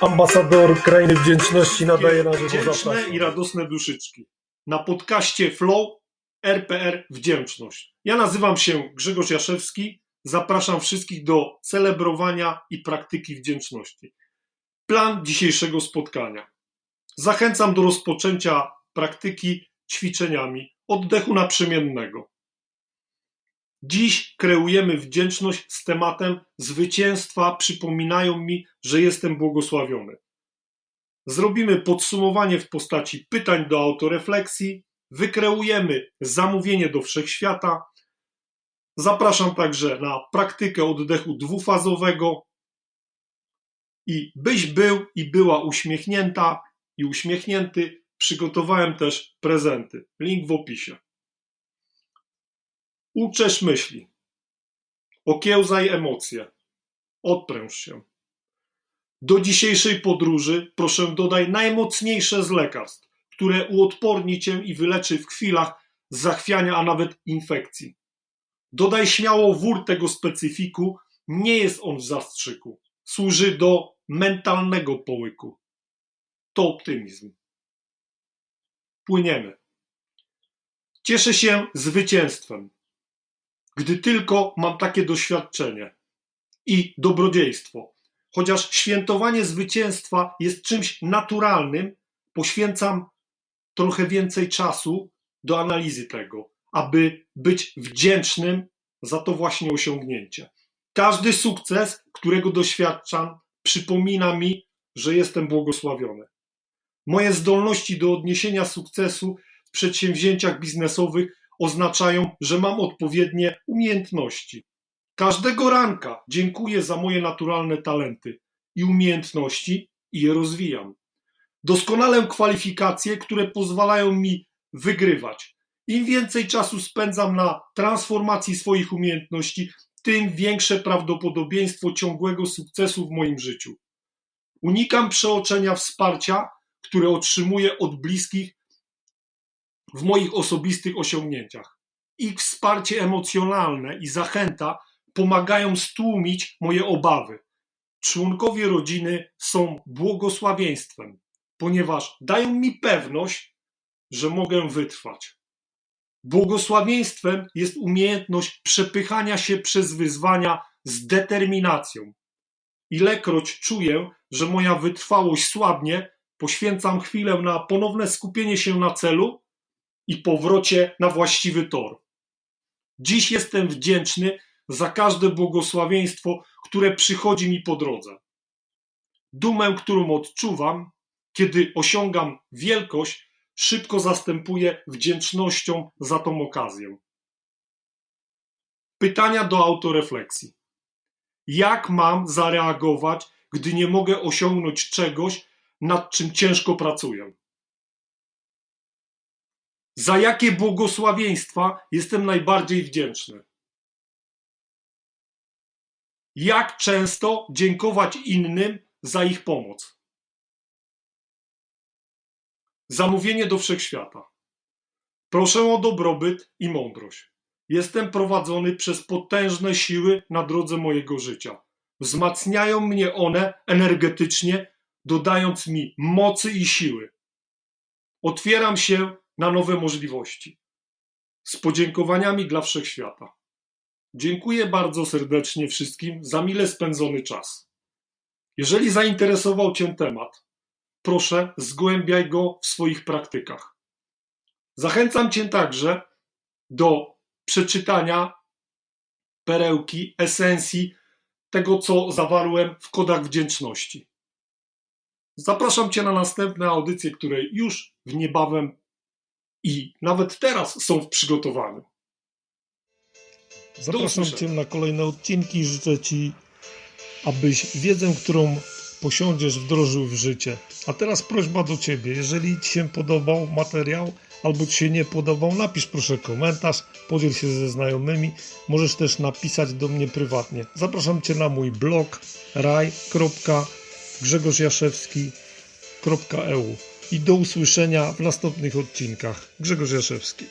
ambasador krainy wdzięczności nadaje na żywo Wdzięczne i radosne duszyczki. Na podcaście Flow RPR Wdzięczność. Ja nazywam się Grzegorz Jaszewski. Zapraszam wszystkich do celebrowania i praktyki wdzięczności. Plan dzisiejszego spotkania. Zachęcam do rozpoczęcia praktyki ćwiczeniami oddechu naprzemiennego. Dziś kreujemy wdzięczność z tematem zwycięstwa przypominają mi, że jestem błogosławiony. Zrobimy podsumowanie w postaci pytań do autorefleksji, wykreujemy zamówienie do wszechświata. Zapraszam także na praktykę oddechu dwufazowego i byś był i była uśmiechnięta i uśmiechnięty, przygotowałem też prezenty. Link w opisie. Uczesz myśli. Okiełzaj emocje. Odpręż się. Do dzisiejszej podróży proszę dodaj najmocniejsze z lekarstw, które uodporni cię i wyleczy w chwilach zachwiania, a nawet infekcji. Dodaj śmiało wór tego specyfiku, nie jest on w zastrzyku. Służy do mentalnego połyku. To optymizm. Płyniemy. Cieszę się zwycięstwem, gdy tylko mam takie doświadczenie i dobrodziejstwo. Chociaż świętowanie zwycięstwa jest czymś naturalnym, poświęcam trochę więcej czasu do analizy tego, aby być wdzięcznym za to właśnie osiągnięcie. Każdy sukces, którego doświadczam, przypomina mi, że jestem błogosławiony. Moje zdolności do odniesienia sukcesu w przedsięwzięciach biznesowych oznaczają, że mam odpowiednie umiejętności. Każdego ranka dziękuję za moje naturalne talenty i umiejętności i je rozwijam. Doskonalę kwalifikacje, które pozwalają mi wygrywać. Im więcej czasu spędzam na transformacji swoich umiejętności, tym większe prawdopodobieństwo ciągłego sukcesu w moim życiu. Unikam przeoczenia wsparcia, które otrzymuję od bliskich w moich osobistych osiągnięciach. Ich wsparcie emocjonalne i zachęta pomagają stłumić moje obawy. Członkowie rodziny są błogosławieństwem, ponieważ dają mi pewność, że mogę wytrwać. Błogosławieństwem jest umiejętność przepychania się przez wyzwania z determinacją. Ilekroć czuję, że moja wytrwałość słabnie, poświęcam chwilę na ponowne skupienie się na celu i powrocie na właściwy tor. Dziś jestem wdzięczny za każde błogosławieństwo, które przychodzi mi po drodze. Dumę, którą odczuwam, kiedy osiągam wielkość, szybko zastępuję wdzięcznością za tą okazję. Pytania do autorefleksji. Jak mam zareagować, gdy nie mogę osiągnąć czegoś, nad czym ciężko pracuję? Za jakie błogosławieństwa jestem najbardziej wdzięczny? Jak często dziękować innym za ich pomoc? Zamówienie do wszechświata. Proszę o dobrobyt i mądrość. Jestem prowadzony przez potężne siły na drodze mojego życia. Wzmacniają mnie one energetycznie, dodając mi mocy i siły. Otwieram się na nowe możliwości. Z podziękowaniami dla wszechświata. Dziękuję bardzo serdecznie wszystkim za mile spędzony czas. Jeżeli zainteresował Cię temat, proszę zgłębiaj go w swoich praktykach. Zachęcam Cię także do przeczytania perełki, esencji tego, co zawarłem w kodach wdzięczności. Zapraszam Cię na następne audycje, które już w niebawem i nawet teraz są w przygotowaniu. Zapraszam. Cię na kolejne odcinki. Życzę Ci, abyś wiedzę, którą posiądziesz, wdrożył w życie. A teraz prośba do Ciebie. Jeżeli Ci się podobał materiał albo Ci się nie podobał, napisz proszę komentarz, podziel się ze znajomymi. Możesz też napisać do mnie prywatnie. Zapraszam Cię na mój blog raj.grzegorzjaszewski.eu i do usłyszenia w następnych odcinkach. Grzegorz Jaszewski.